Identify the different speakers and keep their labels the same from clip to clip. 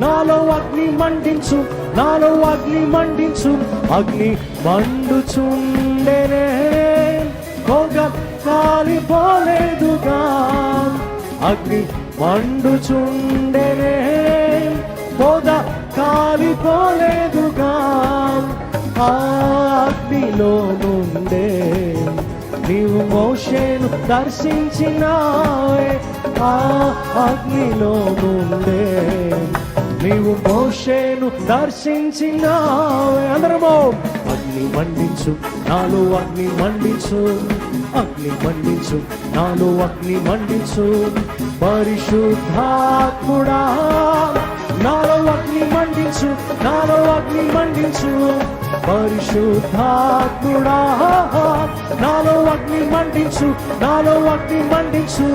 Speaker 1: నాలో అగ్ని మండించు నాలో అగ్ని మండించు అగ్ని మండుచుండెనే. పొగ కాలిపోలేదుగా అగ్ని మండుచుండెనే. పొగ కాలిపోలేదుగా అగ్నిలో నుండే. నీవు మోషేను దర్శించినావే ఆ అగ్నిలో నుండే. నీవు మోషేను దర్శించినావే. అందరము అగ్ని మండించు నాలో అగ్ని మండించు. అగ్ని మండించు నాలో అగ్ని మండించు. పరిశుద్ధాత్ముడా నాలో అగ్ని మండించు నాలో అగ్ని మండించు. పరిశుద్ధాత్ముడా నాలో అగ్ని మండించు నాలో అగ్ని మండించు.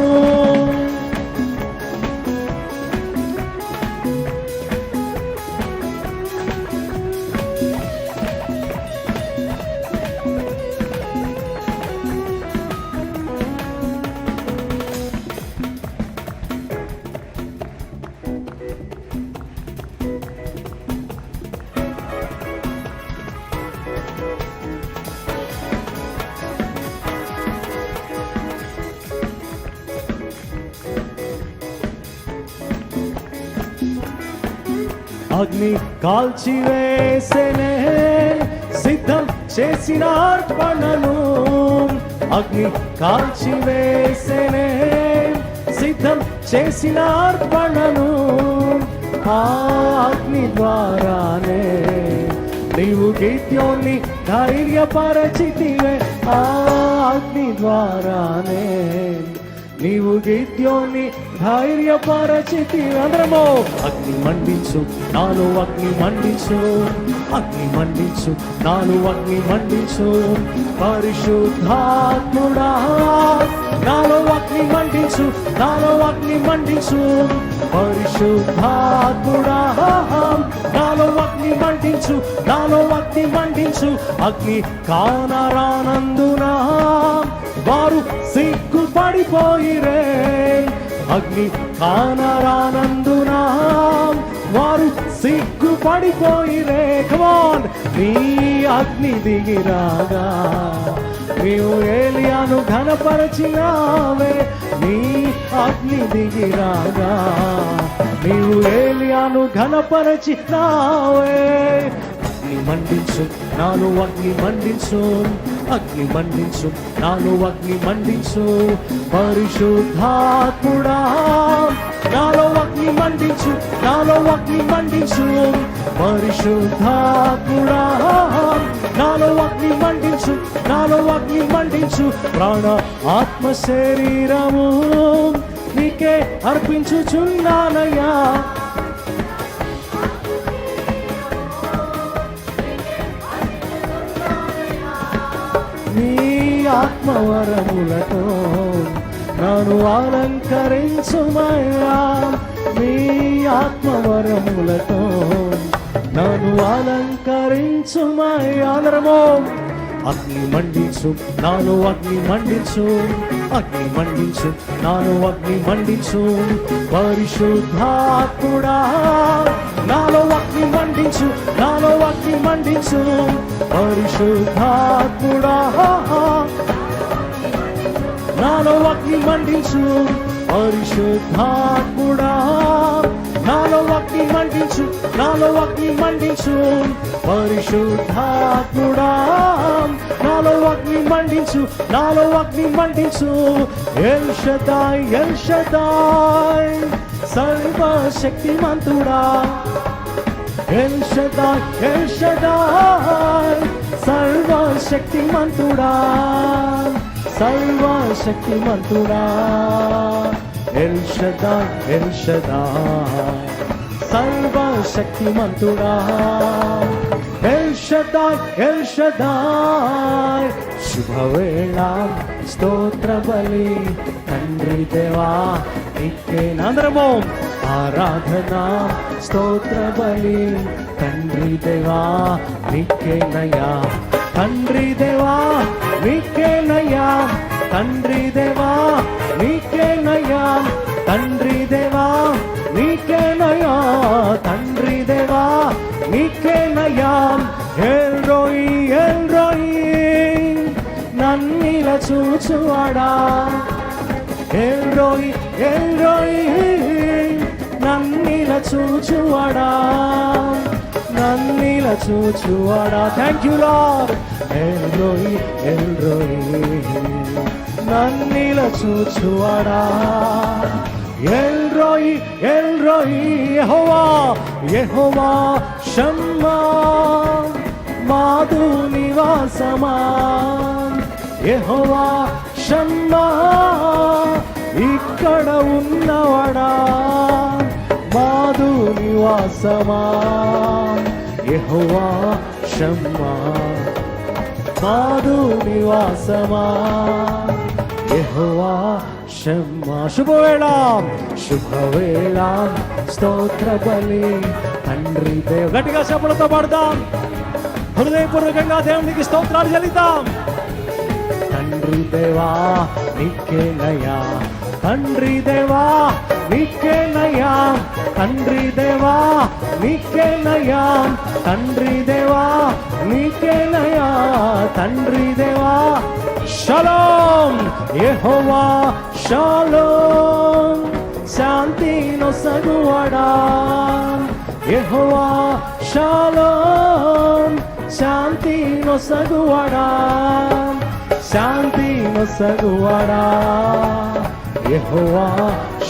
Speaker 1: అగ్ని కాల్చివేసెనే సిద్ధం చేసిన అర్పణను అగ్ని కాల్చివేసెనే సిద్ధం చేసిన అర్పణను అగ్ని ద్వారానే నీవు గీత్యోని ధైర్యపరచితివే. ఆ అగ్ని ద్వారానే నీవు గీత్యోని ధైర్యపరచితి అందరము. అగ్ని మండించు నాలో అగ్ని మండించు. అగ్ని మండించు నాలో అగ్ని మండించు. పరిశుద్ధాత్ముడా నాలో అగ్ని మండించు నాలో అగ్ని మండించు. పరిశుద్ధాత్ముడా నాలో అగ్ని మండించు నాలో అగ్ని మండించు. అగ్ని కానరానందునా? వారు సిగ్గుపడిపోయిరే అగ్ని కానరానందున? వారు సిగ్గుపడిపోయిరే కమాన్ నీ అగ్ని దిగిరాగా. నీవు ఏలియాను ఘనపరచినావే. నీ అగ్ని దిగిరాగా. నీవు ఏలియాను ఘనపరచినావే. అగ్ని మండించు నాను అగ్ని మండించు. అగ్ని మండించు నాలో అగ్ని మండించు. పరిశుద్ధాత్ముడా నాలో అగ్ని మండించు నాలో అగ్ని మండించు. పరిశుద్ధాత్ముడా నాలో అగ్ని మండించు నాలో అగ్ని మండించు. ప్రాణ ఆత్మ శరీరము నీకే అర్పించుచున్నానయ్యా. ఆత్మవరములతో నన్ను అలంకరించుమయ్యా. మీ ఆత్మవరములతో నన్ను అలంకరించుమయ్యా. అందరము అగ్ని మండించు నాను అగ్ని మండించు అగ్ని మండించు నాను అగ్ని మండించు. పరిశుద్ధాత్ముడా నాలో అగ్ని మండించు నాలో అగ్ని మండించు. పరిశుద్ధాత్ముడా. నాలో అగ్ని మండించు. పరిశుద్ధాత్ముడా నాలో అగ్ని మండించు నాలో అగ్ని మండించు. పరిశుద్ధాత్ముడా నాలో అగ్ని మండించు నాలో అగ్ని మండించు. El Shaddai El Shaddai. సర్వశక్తిమంతుడా. El Shaddai El Shaddai. సర్వశక్తిమంతుడా. సర్వశక్తిమంతుడా ఎల్ షదాయ్ ఎల్ షదాయ్ సర్వశక్తిమంతుడా ఎల్ షదాయ్ ఎల్ షదాయ్ శుభవేళ స్తోత్ర బలి తండ్రి దేవా నీకే అందరము ఆరాధన స్తోత్ర బలి తండ్రి దేవా నీకేనయ్యా తండ్రి దేవా నీకేనయ్యా తండ్రి దేవా నీకేనయ్యా తండ్రి దేవా నీకేనయ్యా తండ్రి దేవా నీకేనయ్యా El El Roi El Roi నన్నిల చూచువాడా. El Roi El Roi El నన్నిల చూచువాడా. నన్నిల చూచువాడా thank you Lord El Roi El Roi. El చూచువాడా El Roi El Roi El Jehovah Jehovah Shammah Madhu నివాసమా. యెహోవా షమ్మా ఇక్కడ ఉన్నవాడా. మాధు నివాసమా. యహోవా షమ్మా మాదు నివాసమా. యహోవా షమ్మా శుభవేళ శుభవేళ. స్తోత్ర బలి తండ్రి దేవ. గట్టిగా శబ్దంతో పాడదాం. హృదయపూర్వకంగా దేవునికి స్తోత్రాలు చెల్లిద్దాం. తండ్రి దేవా నీకేనయ్యా తండ్రి దేవా నీకేనయ్యా తండ్రి దేవా నీకేనయ్యా తండ్రి దేవా నీకేనయ్యా తండ్రి దేవా. షలోం యెహోవా షలోం. శాంతి నొసగువడా. యెహోవా షలోం. శాంతి నొసగువడా. శాంతి నొసగువడా. యెహోవా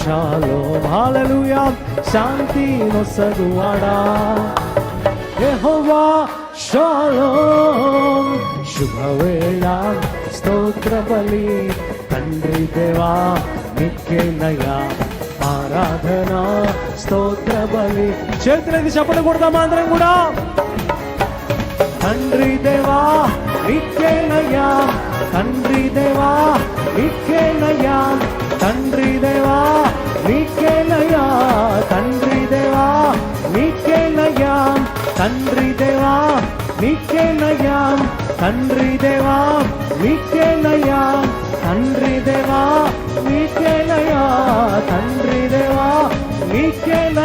Speaker 1: షాలో హల్లెలూయా. శాంతి నొసగువడా యెహోవా షాలో శుభవేళ స్తోత్ర బలి. తండ్రి దేవా నిత్యనయా ఆరాధన స్తోత్ర బలి. చేతులకి చెప్పలు కొడదామా అందరం కూడా? తండ్రి దేవా నిత్యనయా తండ్రి దేవా నిత్యనయా తండ్రి దేవా నీకేనయ్యా తండ్రి దేవా నీకేనయ్యా తండ్రి దేవా నీకేనయ్యా తండ్రి దేవా నీకేనయ్యా తండ్రి దేవా నీకేనయ్యా తండ్రి దేవా నీకేనయ్యా